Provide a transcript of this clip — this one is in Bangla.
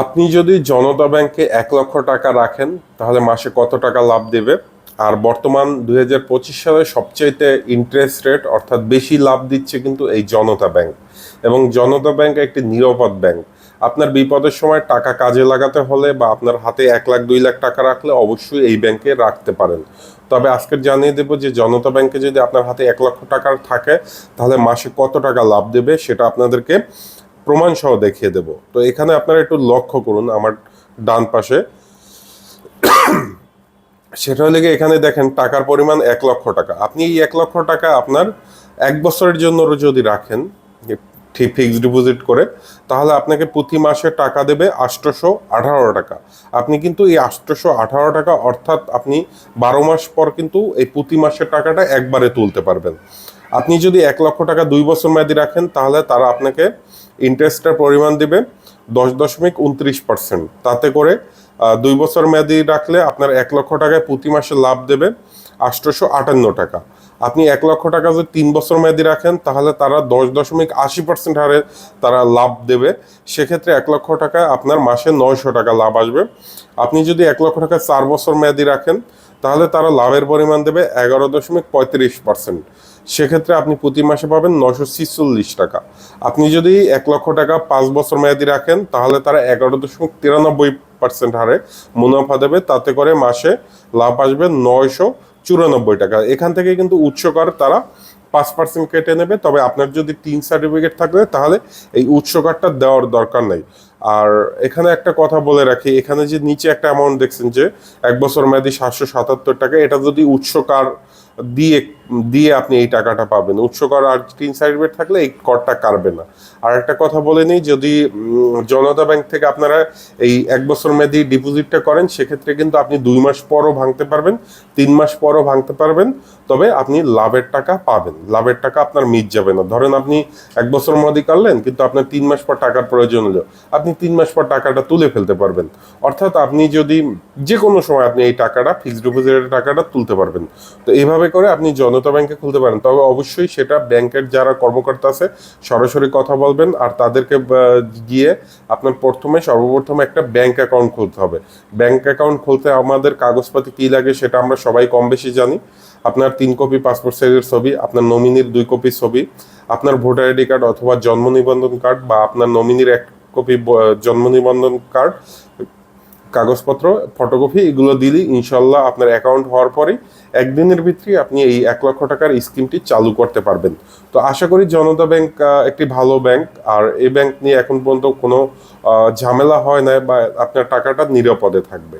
আপনি যদি জনতা ব্যাংকে এক লক্ষ টাকা রাখেন, তাহলে মাসে কত টাকা লাভ দেবে? আর বর্তমান দুই হাজার পঁচিশ সালে সবচাইতে ইন্টারেস্ট রেট অর্থাৎ বেশি লাভ দিচ্ছে কিন্তু এই জনতা ব্যাংক। এবং জনতা ব্যাংক একটি নিরাপদ ব্যাংক। আপনার বিপদের সময় টাকা কাজে লাগাতে হলে বা আপনার হাতে এক লাখ, দুই লাখ টাকা রাখলে অবশ্যই এই ব্যাংকে রাখতে পারেন। তবে আজকে জানিয়ে দেবো যে জনতা ব্যাংকে যদি আপনার হাতে এক লক্ষ টাকা থাকে, তাহলে মাসে কত টাকা লাভ দেবে, সেটা আপনাদেরকে প্রমাণ সহ দেখিয়ে দেব। তো এখানে আপনারা একটু লক্ষ্য করুন আমার ডান পাশে। সেটা হলে এখানে দেখেন, টাকার পরিমাণ এক লক্ষ টাকা। আপনি এই এক লক্ষ টাকা আপনার এক বছরের জন্য যদি রাখেন, ঠিক ফিক্সড ডিপোজিট করে, তাহলে আপনাকে প্রতি মাসে টাকা দেবে আটশোশো আঠারো টাকা। আপনি কিন্তু এই আটশোশো আঠারো টাকা অর্থাৎ আপনি বারো মাস পর কিন্তু এই প্রতি মাসের টাকাটা একবারে তুলতে পারবেন। আপনি যদি এক লক্ষ টাকা দুই বছর মেয়াদি রাখেন, তাহলে তারা আপনাকে ইন্টারেস্টের পরিমাণ দিবে দশ দশমিক উনত্রিশ পার্সেন্ট তাতে করে দুই বছর মেয়াদি রাখলে আপনার এক লক্ষ টাকায় প্রতি মাসে লাভ দেবে আটশোশো আটান্ন টাকা। আপনি এক লক্ষ টাকা যদি তিন বছর মেয়াদি রাখেন, তাহলে তারা দশ দশমিক আশি পার্সেন্ট হারে তারা লাভ দেবে। সেক্ষেত্রে এক লক্ষ টাকা আপনার মাসে নয়শো টাকা লাভ আসবে। আপনি যদি এক লক্ষ টাকা চার বছর মেয়াদি রাখেন, তাহলে তারা লাভের পরিমাণ দেবে এগারো দশমিক পঁয়ত্রিশ পার্সেন্ট সেক্ষেত্রে আপনি প্রতি মাসে পাবেন নশো ছিচল্লিশ টাকা। আপনি যদি এক লক্ষ টাকা পাঁচ বছর মেয়াদি রাখেন, তাহলে তারা এগারো দশমিক তিরানব্বই পার্সেন্ট হারে মুনাফা দেবে। তাতে করে মাসে লাভ আসবে নয়শো চুরানব্বই টাকা। এখান থেকে কিন্তু উৎস কর, তারা পাঁচ পার্সেন্ট কেটে নেবে। তবে আপনার যদি তিন সার্টিফিকেট থাকলে, তাহলে এই কার্ডটা দেওয়ার দরকার নেই। আর এখানে একটা কথা বলে রাখি, এখানে যে নিচে একটা অ্যামাউন্ট দেখছেন যে এক বছর মেয়াদি সাতশো সাতাত্তর টাকা, এটা যদি উৎস কার দিয়ে দিয়ে আপনি এই টাকাটা পাবেন। উৎস কর আর তিন সার্টিফিকেট থাকলে এই করটা কাটবে না। আর একটা কথা বলে নিই, যদি জনতা ব্যাংক থেকে আপনারা এই এক বছর মেয়াদি ডিপোজিটটা করেন, সেক্ষেত্রে কিন্তু আপনি দুই মাস পরও ভাঙতে পারবেন, তিন মাস পরও ভাঙতে পারবেন, তবে আপনি লাভের টাকা পাবেন। লাভের টাকা আপনার মিট যাবে না। ধরেন আপনি এক বছর মেয়াদি কাটলেন, কিন্তু আপনার তিন মাস পর টাকার প্রয়োজন হলো। আপনি তিন মাস পর টাকাটা তুলে ফেলতে পারবেন। অর্থাৎ আপনি যদি যে কোনো সময় আপনি এই টাকাটা ফিক্সড ডিপোজিটের টাকাটা তুলতে পারবেন। তো এইভাবে করে আপনি জনতা ব্যাংকে খুলতে পারেন। তবে অবশ্যই সেটা ব্যাংকের যারা কর্মকর্তা আছে, সরাসরি কথা বলবেন আর তাদেরকে গিয়ে আপনার প্রথমে সর্বপ্রথম একটা ব্যাংক অ্যাকাউন্ট খুলতে হবে। ব্যাংক অ্যাকাউন্ট খুলতে আমাদের কাগজপাতি কী লাগে সেটা আমরা সবাই কম বেশি জানি। আপনার তিন কপি পাসপোর্ট সাইজের ছবি, আপনার নমিনির দুই কপি ছবি, আপনার ভোটার আইডি কার্ড অথবা জন্ম নিবন্ধন কার্ড বা আপনার নমিনির এক কপি জন্ম নিবন্ধন কার্ড কাগজপত্র ফটোকপি এগুলো দিলেই ইনশাল্লাহ আপনার অ্যাকাউন্ট হওয়ার পরেই একদিনের ভিতরে আপনি এই এক লক্ষ টাকার স্কিমটি চালু করতে পারবেন। তো আশা করি জনতা ব্যাংক একটি ভালো ব্যাংক, আর এই ব্যাংক নিয়ে এখন পর্যন্ত কোনো ঝামেলা হয় না বা আপনার টাকাটা নিরাপদে থাকবে।